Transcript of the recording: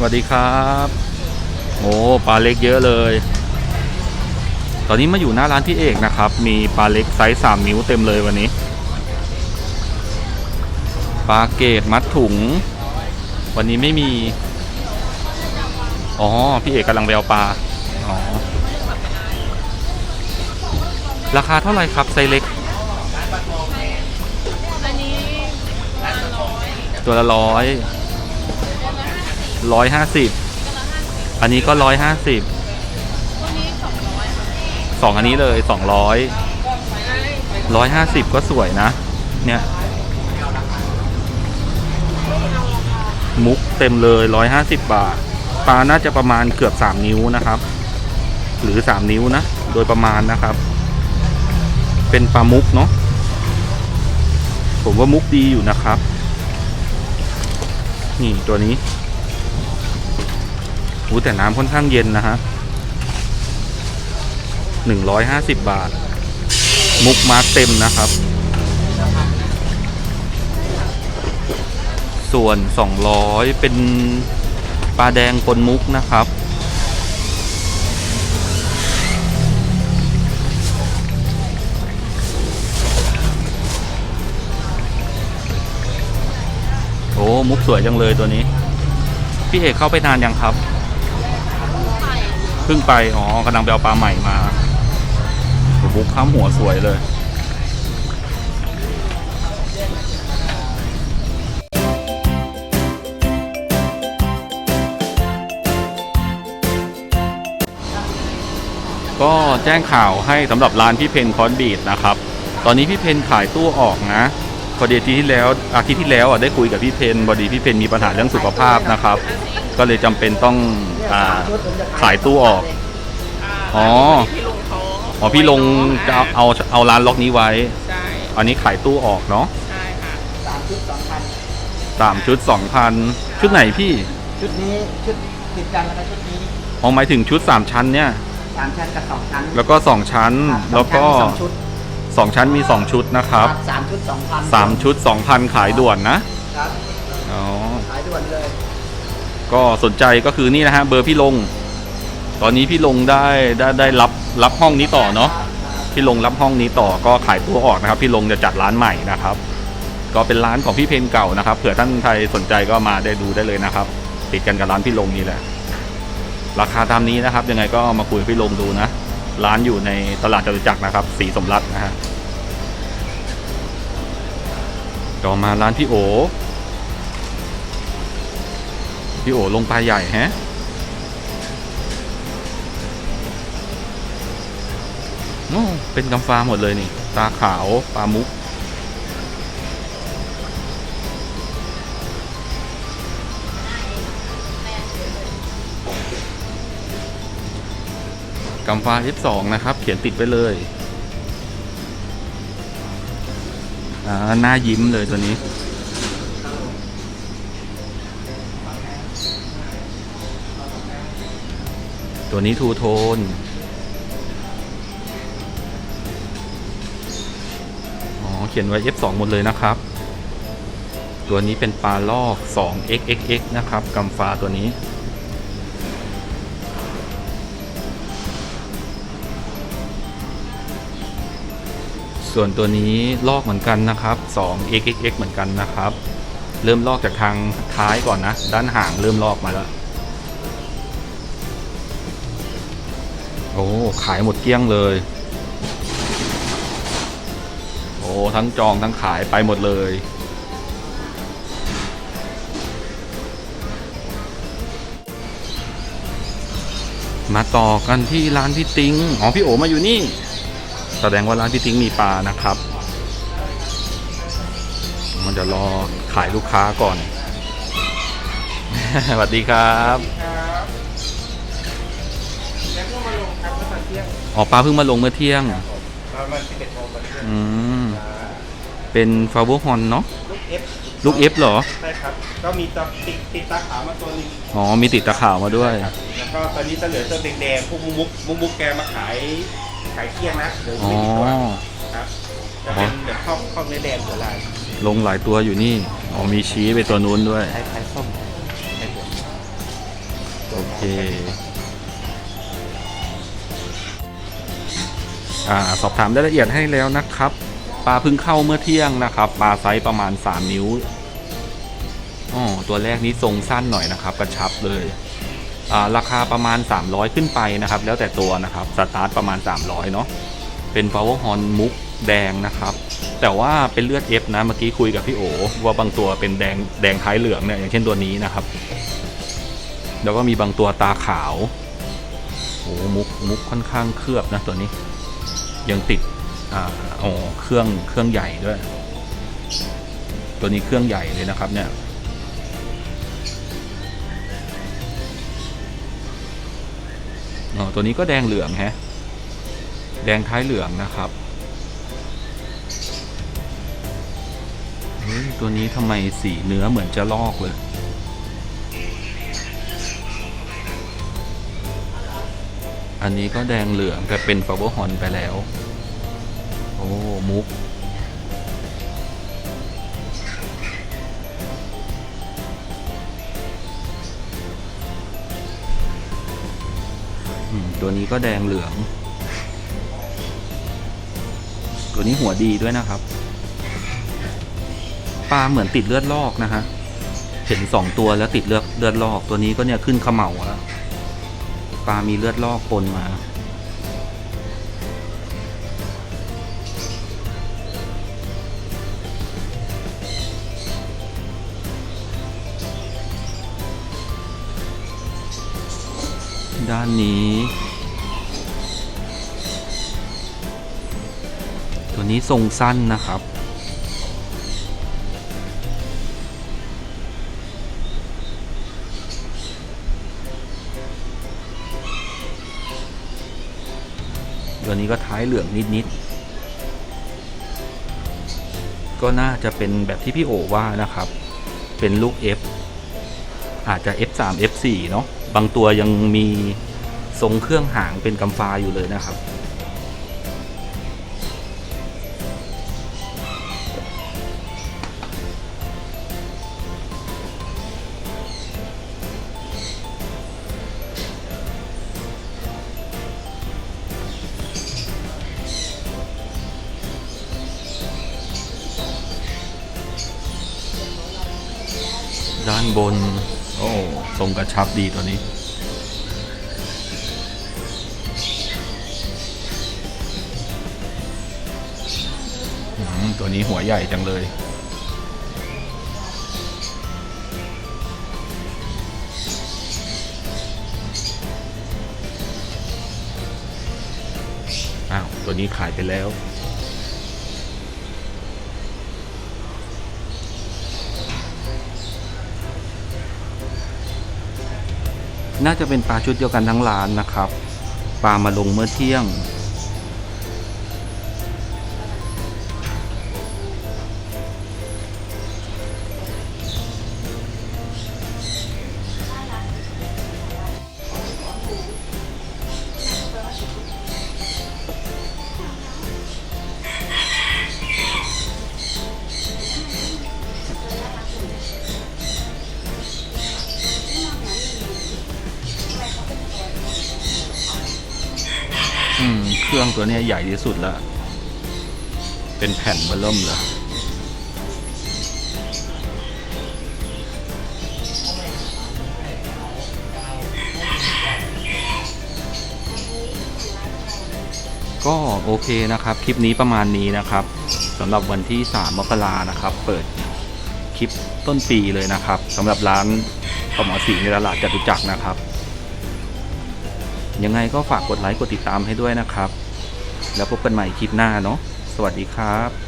สวัสดีครับโอ้ปลาเล็กเยอะเลย ตอนนี้มาอยู่หน้าร้านพี่เอกนะครับ มีปลาเล็กไซส์3นิ้วเต็มเลยวันนี้ปลาเกตมัดถุง วันนี้ไม่มี อ๋อ พี่เอกกำลังไปเอาปลา อ๋อ ราคาเท่าไหร่ครับ ไซส์เล็กอันนี้ตัวละร้อย ร้อยห้าสิบอันนี้ก็ร้อยห้าสิบสองอันนี้เลยสองร้อยร้อยห้าสิบก็สวยนะ เนี่ยมุกเต็มเลยร้อยห้าสิบบาทปลาน่าจะประมาณเกือบสามนิ้วนะครับ หรือสามนิ้วนะ โดยประมาณนะครับ เป็นปลามุกเนาะผมว่ามุกดีอยู่นะครับ นี่ตัวนี้ อู้แต่น้ำค่อนข้างเย็นนะฮะหนึ่งร้อยห้าสิบบาท มุกมาร์คเต็มนะครับ ส่วนสองร้อยเป็นปลาแดงปนมุกนะครับโอ้ มุกสวยจังเลยตัวนี้ พี่เอกเข้าไปนานยังครับ พิ่งไป อ๋อกำลังไปเอาปลาใหม่มาโอ้มุกข้ามหัวสวยเลยก็แจ้งข่าวให้สำหรับร้านพี่เพนคอนบีดนะครับ ตอนนี้พี่เพนขายตู้ออกนะ พอดีอาทิตย์ที่แล้วอาทิตย์ที่แล้วอะได้คุยกับพี่เพนพอดีพี่เพนมีปัญหาเรื่องสุขภาพนะครับ ก็เลยจำเป็นต้องอาขายตู้ออก อ๋อ พี่ลุงเขาอ๋อพี่ลงจะเอาเอาเอาร้านล็อกนี้ไว้ ใช่อันนี้ขายตู้ออกเนาะใช่ค่ะสามชุดสองพันสามชุดสองพันชุดไหนพี่ชุดนี้ชุดติดกันแล้วก็ชุดนี้อ๋อหมายถึงชุดสามชั้นเนี่ยสามชั้นกับสองชั้นแล้วก็สองชั้นครับแล้วก็สองชุดสองชั้ นมีสองชุดนะครับสามชุดสองพันสามชุดสองพันขายด่วนนะครับอ๋อขายด่วนเลยก็สนใจก็คือนี่นะฮะเบอร์พี่ลง ตอนนี้พี่ลงได้ได้ได้รับรับห้องนี้ต่อเนาะพี่ลงรับห้องนี้ต่อก็ขายตัวออกนะครับ พี่ลงจะจัดร้านใหม่นะครับ ก็เป็นร้านของพี่เพนเก่านะครับเผื่อท่านใครสนใจก็มาได้ดูได้เลยนะครับ ติดกันกับร้านพี่ลงนี่แหละ ราคาตามนี้นะครับ ยังไงก็มาคุยกับพี่ลงดูนะ ร้านอยู่ในตลาดจตุจักรนะครับ สีสมรัตนะฮะต่อมาร้านพี่โอ พี่โอลงปลาใหญ่ฮะโอ้เป็นกำฟ้าหมดเลยนี่ ตาขาว ปลามุก กำฟ้า F2 นะครับ เขียนติดไว้เลยอ่าหน้ายิ้มเลยตัวนี้ ตัวนี้ทูโทนอ๋อเขียนไว้ F2 หมดเลยนะครับ ตัวนี้เป็นปลาลอก 2xxx นะครับกำฟ้าตัวนี้ ส่วนตัวนี้ลอกเหมือนกันนะครับ 2xxx เหมือนกันนะครับ เริ่มลอกจากทางท้ายก่อนนะ ด้านห่างเริ่มลอกมาแล้ว โอ้ ขายหมดเกลี้ยงเลย โอ้ ทั้งจองทั้งขายไปหมดเลยมาต่อกันที่ร้านพี่ติง อ๋อพี่โอมาอยู่นี่ แสดงว่าร้านพี่ติงมีปลานะครับ มันจะรอขายลูกค้าก่อน สวัสดีครับครับแล้วก็มาลงครับเมื่อตอนเที่ยงอ๋อปลาเพิ่งมาลงเมื่อเที่ยงประมาณสิบเอ็ดโมงตอนเที่ยงอืมเป็นฟาเวอร์ฮอนเนาะลูกเอฟลูก F เหรอ ใช่ครับ ก็มีตะติดติดตาขาวมาตัวหนึงอ๋อ มีติดตะข่าวมาด้วยครับแล้วก็ตอนนี้จะเหลือตัวแดงๆพวกมุกมุกมุกมุกแกมาขาย ขายเที่ยงนะเหลืออ๋อ ไม่กี่ตัวครับจะเป็นแบบข้าวข้าวเนื้อแดงหัวลายลงหลายตัวอยู่นี่ อ๋อมีชี้ไปตัวนู้นด้วย คล้ายๆส้มไอ้หัวโอเค อ่า สอบถามรายละเอียดให้แล้วนะครับ ปลาเพิ่งเข้าเมื่อเที่ยงนะครับ ปลาไซส์ประมาณ 3 นิ้ว อ๋อ ตัวแรกนี้ทรงสั้นหน่อยนะครับ กระชับเลยอ่า ราคาประมาณ 300 ขึ้นไปนะครับ แล้วแต่ตัวนะครับสตาร์ทประมาณ 300 เนาะเป็น power horn มุกแดงนะครับ แต่ว่าเป็นเลือด F นะเมื่อกี้คุยกับพี่โอว่าบางตัวเป็นแดงแดงท้ายเหลืองเนี่ยอย่างเช่นตัวนี้นะครับ แล้วก็มีบางตัวตาขาวโอ้มุกมุกค่อนข้างเคลือบนะตัวนี้ ยังติดอ่าอ๋อเครื่องเครื่องใหญ่ด้วย ตัวนี้เครื่องใหญ่เลยนะครับเนี่ย ออตัวนี้ก็แดงเหลืองแฮะ แดงท้ายเหลืองนะครับตัวนี้ทำไมสีเนื้อเหมือนจะลอกเลย อันนี้ก็แดงเหลืองแต่เป็นฟาเวอร์ฮอนไปแล้ว โอ้ มุก นี้ก็แดงเหลือง ตัวนี้หัวดีด้วยนะครับ ปลาเหมือนติดเลือดลอกนะฮะ เห็นสองตัวแล้วติดเลือดเลือดลอก ตัวนี้ก็เนี่ยขึ้นเขม่าแล้วปลามีเลือดลอกปนมาด้านนี้ นี้ทรงสั้นนะครับ ตัวนี้ก็ท้ายเหลืองนิดๆ ก็น่าจะเป็นแบบที่พี่โอว่านะครับ เป็นลูก F อาจจะ F3 F4 เนาะ บางตัวยังมีทรงเครื่องหางเป็นกำฟ้าอยู่เลยนะครับ ด้านบน โอ้ทรงกระชับดีตัวนี้อืมตัวนี้หัวใหญ่จังเลยอ้าวตัวนี้ขายไปแล้ว น่าจะเป็นปลาชุดเดียวกันทั้งร้านนะครับ ปลามาลงเมื่อเที่ยง รื่องตัวนี้ใหญ่ที่สุดแล้ว เป็นแผ่นเบอร์เริ่มเลยก็โอเคนะครับ คลิปนี้ประมาณนี้นะครับสำหรับวันที่ 3 มกรานะครับ เปิดคลิปต้นปีเลยนะครับสำหรับร้านปหมอสีในตลาดจตุจักรนะครับ ยังไงก็ฝากกดไลค์กดติดตามให้ด้วยนะครับ แล้วพบกันใหม่คลิปหน้าเนาะสวัสดีครับ